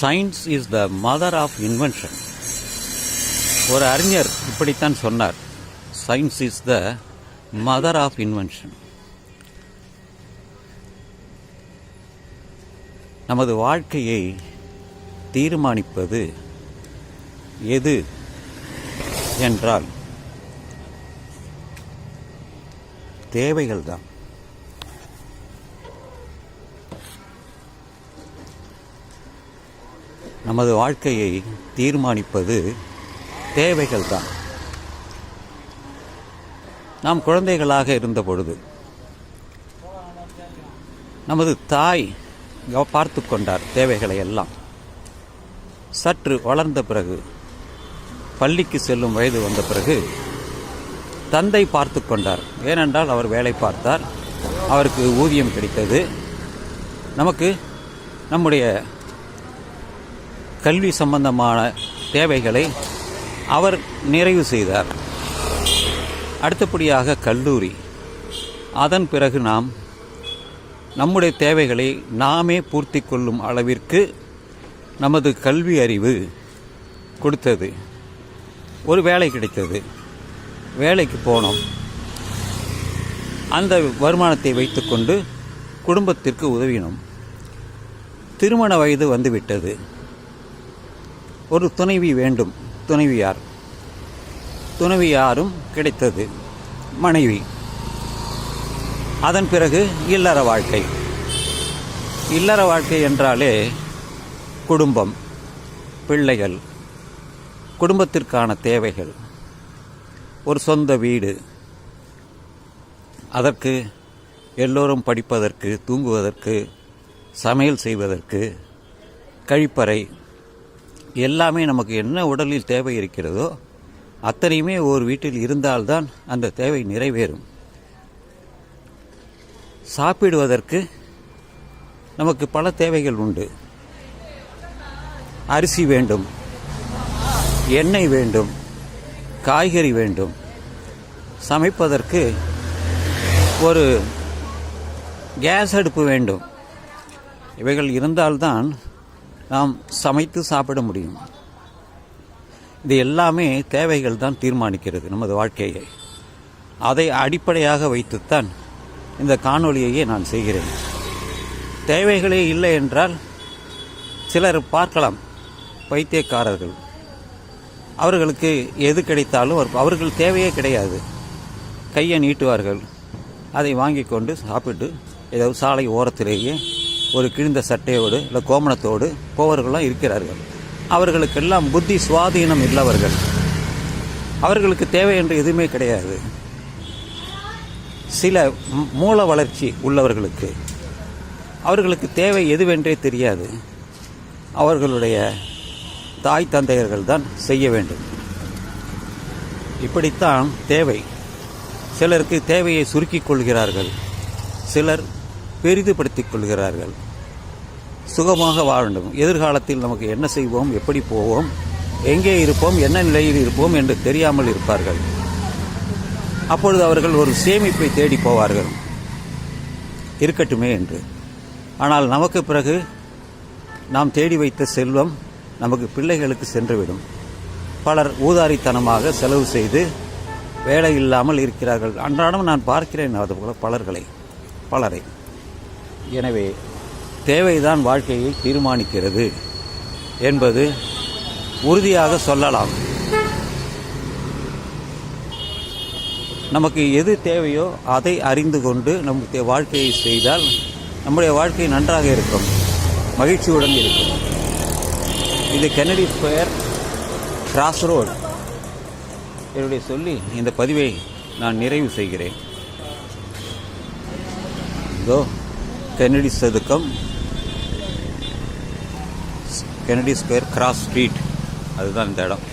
Science is the mother of invention ஒரு அறிஞர் இப்படித்தான் சொன்னார். Science is the mother of invention நமது வாழ்க்கையை தீர்மானிப்பது எது என்றால் தேவைகள் தான் நமது வாழ்க்கையை தீர்மானிப்பது தேவைகள் தான் நாம் குழந்தைகளாக இருந்த பொழுது நமது தாய் பார்த்து கொண்டார் தேவைகளை எல்லாம். சற்று வளர்ந்த பிறகு பள்ளிக்கு செல்லும் வயது வந்த பிறகு தந்தை பார்த்து கொண்டார். ஏனென்றால் அவர் வேலை பார்த்தார் அவருக்கு ஊதியம் கிடைத்தது. நமக்கு நம்முடைய கல்வி சம்பந்தமான தேவைகளை அவர் நிறைவு செய்தார். அடுத்தபடியாக கல்லூரி. அதன் பிறகு நாம் நம்முடைய தேவைகளை நாமே பூர்த்தி கொள்ளும் அளவிற்கு நமது கல்வி அறிவு கொடுத்தது. ஒரு வேலை கிடைத்தது. வேலைக்கு போனோம். அந்த வருமானத்தை வைத்துக்கொண்டு குடும்பத்திற்கு உதவினோம். திருமண வயது வந்துவிட்டது. ஒரு துணைவி வேண்டும். துணைவியார். துணைவியாரும் கிடைத்தது மனைவி. அதன் பிறகு இல்லற வாழ்க்கை. இல்லற வாழ்க்கை என்றாலே குடும்பம் பிள்ளைகள் குடும்பத்திற்கான தேவைகள். ஒரு சொந்த வீடு. அதற்கு எல்லோரும் படிப்பதற்கு தூங்குவதற்கு சமையல் செய்வதற்கு கழிப்பறை எல்லாமே நமக்கு என்ன உடலில் தேவை இருக்கிறதோ அத்தனையுமே ஒரு வீட்டில் இருந்தால்தான் அந்த தேவை நிறைவேறும். சாப்பிடுவதற்கு நமக்கு பல தேவைகள் உண்டு. அரிசி வேண்டும் எண்ணெய் வேண்டும் காய்கறி வேண்டும். சமைப்பதற்கு ஒரு கேஸ் அடுப்பு வேண்டும். இவைகள் இருந்தால்தான் நாம் சமைத்து சாப்பிட முடியும்? இது எல்லாமே தேவைகள் தான் தீர்மானிக்கிறது நமது வாழ்க்கையை. அதை அடிப்படையாக வைத்துத்தான் இந்த காணொளியையே நான் செய்கிறேன். தேவைகளே இல்லை என்றால் சிலர் பார்க்கலாம் பைத்தியக்காரர்கள். அவர்களுக்கு எது கிடைத்தாலும் அவர்கள் தேவையே கிடையாது. கையை நீட்டுவார்கள். அதை வாங்கி கொண்டு சாப்பிட்டு ஏதாவது சாலை ஓரத்திலேயே ஒரு கிழிந்த சட்டையோடு இல்லை கோமணத்தோடு போவர்களும் இருக்கிறார்கள். அவர்களுக்கெல்லாம் புத்தி சுவாதீனம் இல்லவர்கள் அவர்களுக்கு தேவை என்று எதுவுமே கிடையாது. சில மூல வளர்ச்சி உள்ளவர்களுக்கு அவர்களுக்கு தேவை எதுவென்றே தெரியாது. அவர்களுடைய தாய் தந்தையர்கள் தான் செய்ய வேண்டும். இப்படித்தான் தேவை. சிலருக்கு தேவையை சுருக்கிக் கொள்கிறார்கள். சிலர் பெரிதுபடுத்திக் கொள்கிறார்கள். சுகமாக வாழணும். எதிர்காலத்தில் நமக்கு என்ன செய்வோம்? எப்படி போவோம்? எங்கே இருப்போம்? என்ன நிலையில் இருப்போம்? என்று தெரியாமல் இருப்பார்கள். அப்பொழுது அவர்கள் ஒரு சேமிப்பை தேடி போவார்கள். இருக்கட்டுமே என்று. ஆனால் நமக்கு பிறகு நாம் தேடி வைத்த செல்வம் நமக்கு பிள்ளைகளுக்கு சென்றுவிடும். பலர் ஊதாரித்தனமாக செலவு செய்து வேலை இல்லாமல் இருக்கிறார்கள். அன்றாடம் நான் பார்க்கிறேன் அது போல பலர்களை பலரை. எனவே தேவைதான் வாழ்க்கையை தீர்மானிக்கிறது என்பது உறுதியாக சொல்லலாம். நமக்கு எது தேவையோ அதை அறிந்து கொண்டு நம்முடைய வாழ்க்கையை செய்தால் நம்முடைய வாழ்க்கை நன்றாக இருக்கும் மகிழ்ச்சியுடன் இருக்கும். இது கென்னடி ஸ்கொயர் கிராஸ்ரோடு என்னுடைய சொல்லி இந்த பதிவை நான் நிறைவு செய்கிறேன். இதோ Kennedy சதுக்கம். Kennedy square cross street. அதுதான் இந்த இடம்.